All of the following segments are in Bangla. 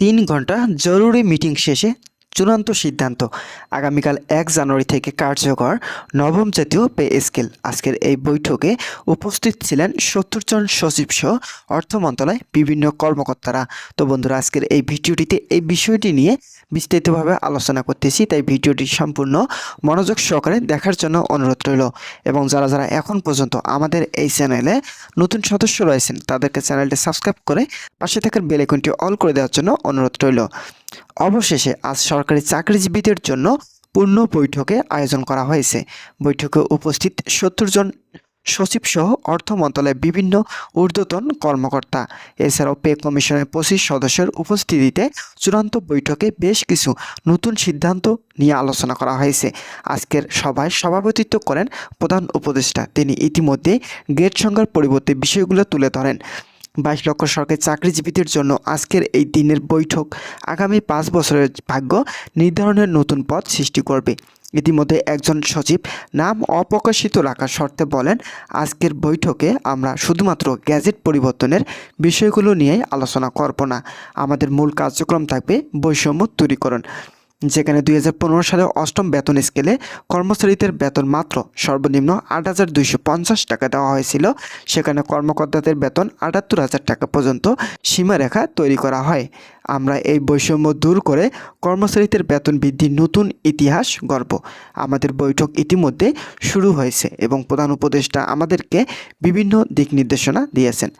তিন ঘণ্টা জরুরি মিটিং শেষে চূড়ান্ত সিদ্ধান্ত। আগামীকাল এক জানুয়ারি থেকে কার্যকর নবম জাতীয় পে স্কেল। আজকের এই বৈঠকে উপস্থিত ছিলেন সত্তর জন সচিব সহ অর্থ মন্ত্রণালয় বিভিন্ন কর্মকর্তারা। তো বন্ধুরা, আজকের এই ভিডিওটিতে এই বিষয়টি নিয়ে বিস্তারিতভাবে আলোচনা করতেছি। তাই ভিডিওটি সম্পূর্ণ মনোযোগ সহকারে দেখার জন্য অনুরোধ রইল। এবং যারা যারা এখন পর্যন্ত আমাদের এই চ্যানেলে নতুন সদস্য রয়েছেন, তাদেরকে চ্যানেলটি সাবস্ক্রাইব করে পাশে থাকার বেল আইকনটি অল করে দেওয়ার জন্য অনুরোধ রইল। অবশেষে আজ সরকারি চাকরিজীবীদের জন্য পূর্ণ বৈঠকে আয়োজন করা হয়েছে। বৈঠকে উপস্থিত সত্তর জন সচিব সহ অর্থ মন্ত্রণালয়ের বিভিন্ন ঊর্ধ্বতন কর্মকর্তা। এছাড়াও পে কমিশনের পঁচিশ সদস্যের উপস্থিতিতে চূড়ান্ত বৈঠকে বেশ কিছু নতুন সিদ্ধান্ত নিয়ে আলোচনা করা হয়েছে। আজকের সভায় সভাপতিত্ব করেন প্রধান উপদেষ্টা। তিনি ইতিমধ্যে গেট সংখ্যার পরিবর্তে বিষয়গুলো তুলে ধরেন। বাইশ লক্ষ সরকারি চাকরিজীবীদের জন্য আজকের এই দিনের বৈঠক আগামী পাঁচ বছরের ভাগ্য নির্ধারণের নতুন পথ সৃষ্টি করবে। ইতিমধ্যে একজন সচিব নাম অপ্রকাশিত রাখার শর্তে বলেন, আজকের বৈঠকে আমরা শুধুমাত্র গ্যাজেট পরিবর্তনের বিষয়গুলো নিয়েই আলোচনা করব না। আমাদের মূল কার্যক্রম থাকবে বৈষম্য দূরীকরণ। যেখানে দুই হাজার পনেরো সালে অষ্টম বেতন স্কেলে কর্মচারীদের বেতন মাত্র সর্বনিম্ন আট হাজার দুইশো পঞ্চাশ টাকা দেওয়া হয়েছিল। সেখানে কর্মকর্তাদের বেতন আটাত্তর হাজার টাকা পর্যন্ত সীমারেখা তৈরি করা হয়। আমরা এই বৈষম্য দূর করে কর্মচারীদের বেতন বৃদ্ধির নতুন ইতিহাস গর্ব আমাদের বৈঠক ইতিমধ্যে শুরু হয়েছে এবং প্রধান উপদেষ্টা আমাদেরকে বিভিন্ন দিক নির্দেশনা দিয়েছেন।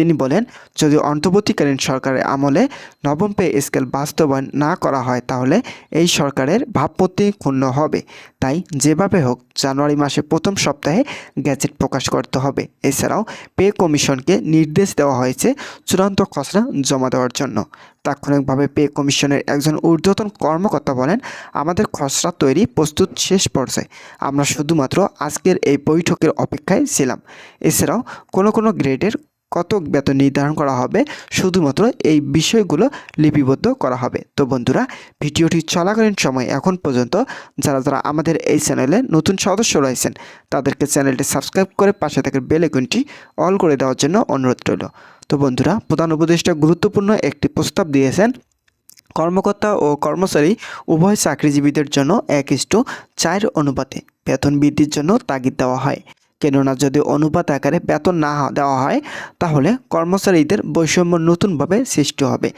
তিনি বলেন, যদি অন্তর্বর্তীকালীন সরকারের আমলে নবম পে স্কেল বাস্তবায়ন না করা হয়, তাহলে এই সরকারের ভাবমূর্তি ক্ষুণ্ণ হবে। তাই যেভাবে হোক, জানুয়ারি মাসে প্রথম সপ্তাহে গ্যাজেট প্রকাশ করতে হবে। এছাড়াও পে কমিশনকে নির্দেশ দেওয়া হয়েছে চূড়ান্ত খসড়া জমা দেওয়ার জন্য। তাৎক্ষণিকভাবে পে কমিশনের একজন ঊর্ধ্বতন কর্মকর্তা বলেন, আমাদের খসড়া তৈরি প্রস্তুত শেষ পর্যায়ে। আমরা শুধুমাত্র আজকের এই বৈঠকের অপেক্ষায় ছিলাম। এছাড়াও কোনো কোনো গ্রেডের কত বেতন নির্ধারণ করা হবে, শুধুমাত্র এই বিষয়গুলো লিপিবদ্ধ করা হবে। তো বন্ধুরা, ভিডিওটি চলাকালীন সময় এখন পর্যন্ত যারা যারা আমাদের এই চ্যানেলে নতুন সদস্য রয়েছেন, তাদেরকে চ্যানেলটি সাবস্ক্রাইব করে পাশে থাকা বেল অল করে দেওয়ার জন্য অনুরোধ রইল। তো বন্ধুরা, প্রধান উপদেষ্টা গুরুত্বপূর্ণ একটি প্রস্তাব দিয়েছেন, কর্মকর্তা ও কর্মচারী উভয় চাকরিজীবীদের জন্য এক ইস্টু চার অনুপাতে বেতন বৃদ্ধির জন্য তাগিদ দেওয়া হয়। কেননা যদি অনুপাত আকারে বেতন না দেওয়া হয়, তাহলে কর্মচারীদের বৈষম্য নতুনভাবে সৃষ্টি হবে।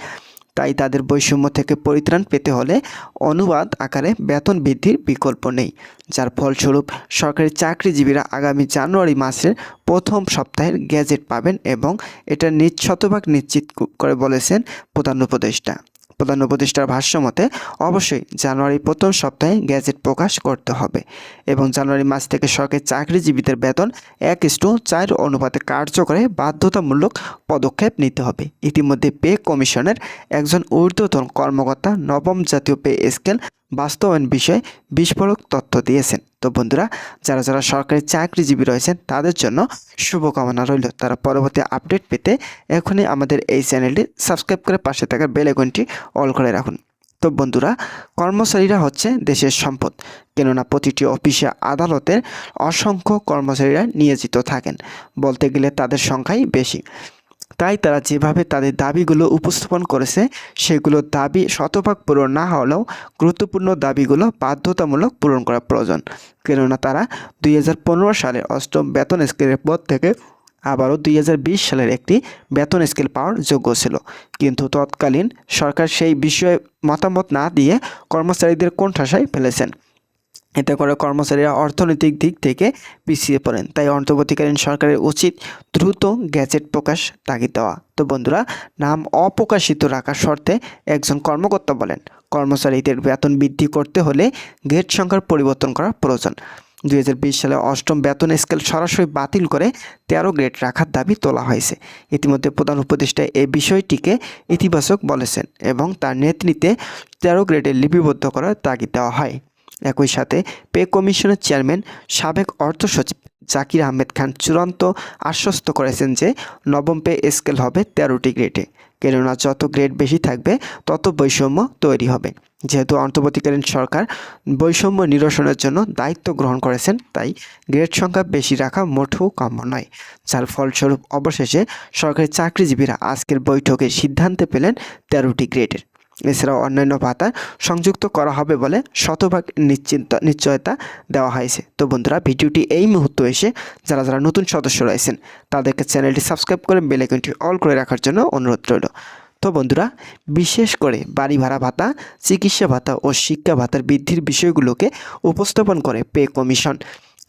তাই তাদের বৈষম্য থেকে পরিত্রাণ পেতে হলে অনুবাদ আকারে বেতন বৃদ্ধির বিকল্প নেই। যার ফলস্বরূপ সরকারি চাকরিজীবীরা আগামী জানুয়ারি মাসের প্রথম সপ্তাহের গ্যাজেট পাবেন এবং এটা নিজ শতভাগ নিশ্চিত করে বলেছেন প্রধান উপদেষ্টা। প্রধান উপদেষ্টার ভাষ্য মতে, অবশ্যই জানুয়ারির প্রথম সপ্তাহে গ্যাজেট প্রকাশ করতে হবে এবং জানুয়ারি মাস থেকে সরকারি চাকরিজীবীদের বেতন এক ইস্টু চার অনুপাতে কার্যকরে বাধ্যতামূলক পদক্ষেপ নিতে হবে। ইতিমধ্যে পে কমিশনের একজন ঊর্ধ্বতন কর্মকর্তা নবম জাতীয় পে স্কেল বাস্তবায়ন বিষয়ে বিস্ফোরক তথ্য দিয়েছেন। তো বন্ধুরা, যারা যারা সরকারি চাকরিজীবী রয়েছেন, তাদের জন্য শুভকামনা রইল। তারা পরবর্তী আপডেট পেতে এখনই আমাদের এই চ্যানেলটি সাবস্ক্রাইব করে পাশে থাকা বেল আইকনটি অল করে রাখুন। তো বন্ধুরা, কর্মচারীরা হচ্ছে দেশের সম্পদ, কেননা প্রতিটি অফিসে আদালতের অসংখ্য কর্মচারীরা নিয়োজিত থাকেন। বলতে গেলে তাদের সংখ্যাই বেশি। তাই তারা যেভাবে তাদের দাবিগুলো উপস্থাপন করেছে, সেগুলো দাবি শতভাগ পূরণ না হলেও গুরুত্বপূর্ণ দাবিগুলো বাধ্যতামূলক পূরণ করা প্রয়োজন। কেননা তারা দুই সালের অষ্টম বেতন স্কেলের পদ থেকে আবারও দুই হাজার বিশ সালের একটি বেতন স্কেল পাওয়ার যোগ্য ছিল। কিন্তু তৎকালীন সরকার সেই বিষয়ে মতামত না দিয়ে কর্মচারীদের কোণঠাসায় ফেলেছেন। এতে করে কর্মচারীরা অর্থনৈতিক দিক থেকে পিছিয়ে পড়েন। তাই অন্তর্বর্তীকালীন সরকারের উচিত দ্রুত গ্যাজেট প্রকাশ তাগিদ দেওয়া। তো বন্ধুরা, নাম অপ্রকাশিত রাখার শর্তে একজন কর্মকর্তা বলেন, কর্মচারীদের বেতন বৃদ্ধি করতে হলে গেট সংখ্যার পরিবর্তন করা প্রয়োজন। দু হাজার বিশ সালে অষ্টম বেতন স্কেল সরাসরি বাতিল করে তেরো গ্রেড রাখার দাবি তোলা হয়েছে। ইতিমধ্যে প্রধান উপদেষ্টা এই বিষয়টিকে ইতিবাচক বলেছেন এবং তার নেতৃত্বে তেরো গ্রেডে লিপিবদ্ধ করার তাগিদ দেওয়া হয়। একই সাথে পে কমিশনের চেয়ারম্যান, সাবেক অর্থ সচিব জাকির আহমেদ খান চূড়ান্ত আশ্বস্ত করেছেন যে নবম পে স্কেল হবে তেরোটি গ্রেডে। কেননা যত গ্রেড বেশি থাকবে, তত বৈষম্য তৈরি হবে। যেহেতু অন্তর্বর্তীকালীন সরকার বৈষম্য নিরসনের জন্য দায়িত্ব গ্রহণ করেছেন, তাই গ্রেড সংখ্যা বেশি রাখা মোটেও কাম্য নয়। যার ফলস্বরূপ অবশেষে সরকারি চাকরিজীবীরা আজকের বৈঠকে সিদ্ধান্তে পেলেন তেরোটি গ্রেডের। এছাড়াও অন্যান্য ভাতা সংযুক্ত করা হবে বলে শতভাগ নিশ্চিন্ত, নিশ্চয়তা দেওয়া হয়েছে। তো বন্ধুরা, ভিডিওটি এই মুহূর্তে এসে যারা যারা নতুন সদস্য রয়েছেন, তাদেরকে চ্যানেলটি সাবস্ক্রাইব করে বেল আইকনটি অল করে রাখার জন্য অনুরোধ রইল। তো বন্ধুরা, বিশেষ করে বাড়ি ভাড়া ভাতা, চিকিৎসা ভাতা ও শিক্ষা ভাতার বৃদ্ধির বিষয়গুলোকে উপস্থাপন করে পে কমিশন।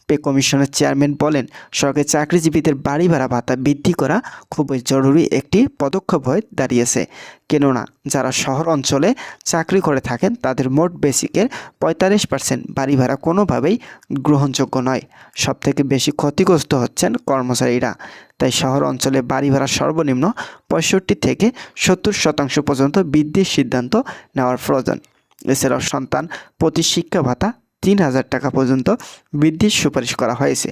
পে কমিশনের চেয়ারম্যান বলেন, সরকারি চাকরিজীবীদের বাড়ি ভাড়া ভাতা বৃদ্ধি করা খুবই জরুরি একটি পদক্ষেপ হয়ে দাঁড়িয়েছে। কেননা, যারা শহর অঞ্চলে চাকরি করে থাকেন, তাদের মোট বেসিকের পঁয়তাল্লিশ পার্সেন্ট বাড়ি ভাড়া কোনোভাবেই গ্রহণযোগ্য নয়। সবথেকে বেশি ক্ষতিগ্রস্ত হচ্ছেন কর্মচারীরা। তাই শহর অঞ্চলে বাড়ি ভাড়া সর্বনিম্ন পঁয়ষট্টি থেকে সত্তর শতাংশ পর্যন্ত বৃদ্ধির সিদ্ধান্ত নেওয়ার প্রয়োজন। এছাড়াও সন্তান প্রতি শিক্ষা ভাতা তিন হাজার টাকা পর্যন্ত বৃদ্ধির সুপারিশ করা হয়েছে।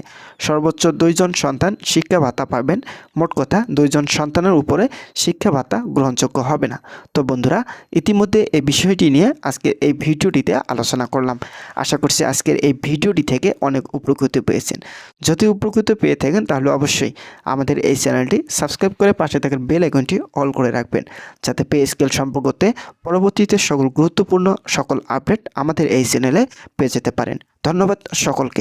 সর্বোচ্চ দুইজন সন্তান শিক্ষা ভাতা পাবেন। মোট কথা, দুইজন সন্তানের উপরে শিক্ষা ভাতা গ্রহণযোগ্য হবে না। তো বন্ধুরা, ইতিমধ্যে এই বিষয়টি নিয়ে আজকে এই ভিডিওটিতে আলোচনা করলাম। আশা করছি আজকের এই ভিডিওটি থেকে অনেক উপকৃত পেয়েছেন। যদি উপকৃত পেয়ে থাকেন, তাহলে অবশ্যই আমাদের এই চ্যানেলটি সাবস্ক্রাইব করে পাশে থাকার বেল আইকনটি অল করে রাখবেন। যাতে পে স্কেল সম্পর্কতে পরবর্তীতে সকল গুরুত্বপূর্ণ সকল আপডেট আমাদের এই চ্যানেলে পেয়ে যেতে পারেন। ধন্যবাদ সকলকে।